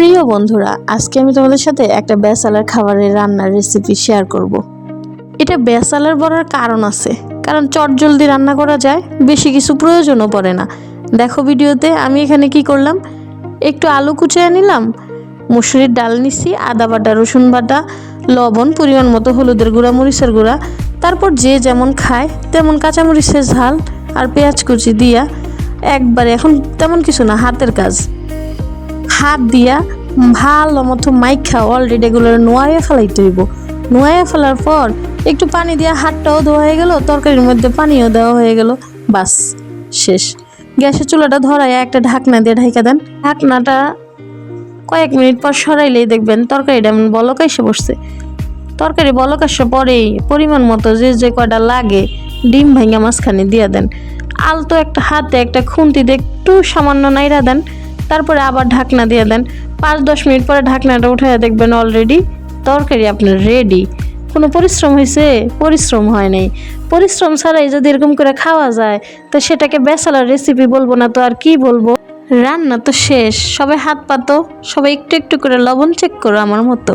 প্রিয় বন্ধুরা, আজকে আমি তোমাদের সাথে একটা বেসালার খাবারের রান্নার রেসিপি শেয়ার করব। এটা বেসালার বলার কারণ আছে, কারণ চট জলদি রান্না করা যায়, বেশি কিছু প্রয়োজনও পড়ে না দেখো ভিডিওতে আমি এখানে কি করলাম, একটু আলু কুচিয়ে নিলাম, মুসুরির ডাল নিছি, আদা বাটা, রসুন বাটা, লবণ, পরিমাণ মতো হলুদের গুঁড়া, মরিচের গুঁড়া, তারপর যে যেমন খায়, তেমন কাঁচামরিচের ঝাল আর পেঁয়াজ কুচি দিয়া, একবারে এখন তেমন কিছু না, হাতের কাজ হাত দিয়া ভালো মতো মাইখা অলরেডি এগুলো নোয়াইয়া ফেলাইতে হইব। নোয়াইয়া ফেলার পর একটু পানি দিয়া হাতটাও ধোয়া হয়ে গেল, তরকারির মধ্যে পানিও দেওয়া হয়ে গেল, বাস, শেষ। গ্যাসের চুলাটা ধরাইয়া একটা ঢাকনা দিয়ে ঢাইকা দেন। ঢাকনাটা কয়েক মিনিট পর সরাইলেই দেখবেন তরকারিটা এমন বলক এসে বসছে। তরকারি বলক আসে পরেই পরিমাণ মতো যে যে কয়টা লাগে, ডিম ভাঙা মাঝখানে দিয়ে দেন। আলতো একটা হাতে একটা খুন্তি দিয়ে একটু সামান্য নাইরা দেন। তারপরে আবার ঢাকনা দিয়ে দেন। পাঁচ, দশ মিনিট পরে ঢাকনাটা উঠে দেখবেন অলরেডি তরকারি আপনার রেডি কোনো পরিশ্রম হয়েছে পরিশ্রম হয় নাই। পরিশ্রম ছাড়াই যদি এরকম করে খাওয়া যায়, তো সেটাকে বেসালার রেসিপি বলব না তো আর কি বলব? রান্না তো শেষ। সবাই হাত পাতো সবাই একটু একটু করে লবণ চেক করো আমার মতো।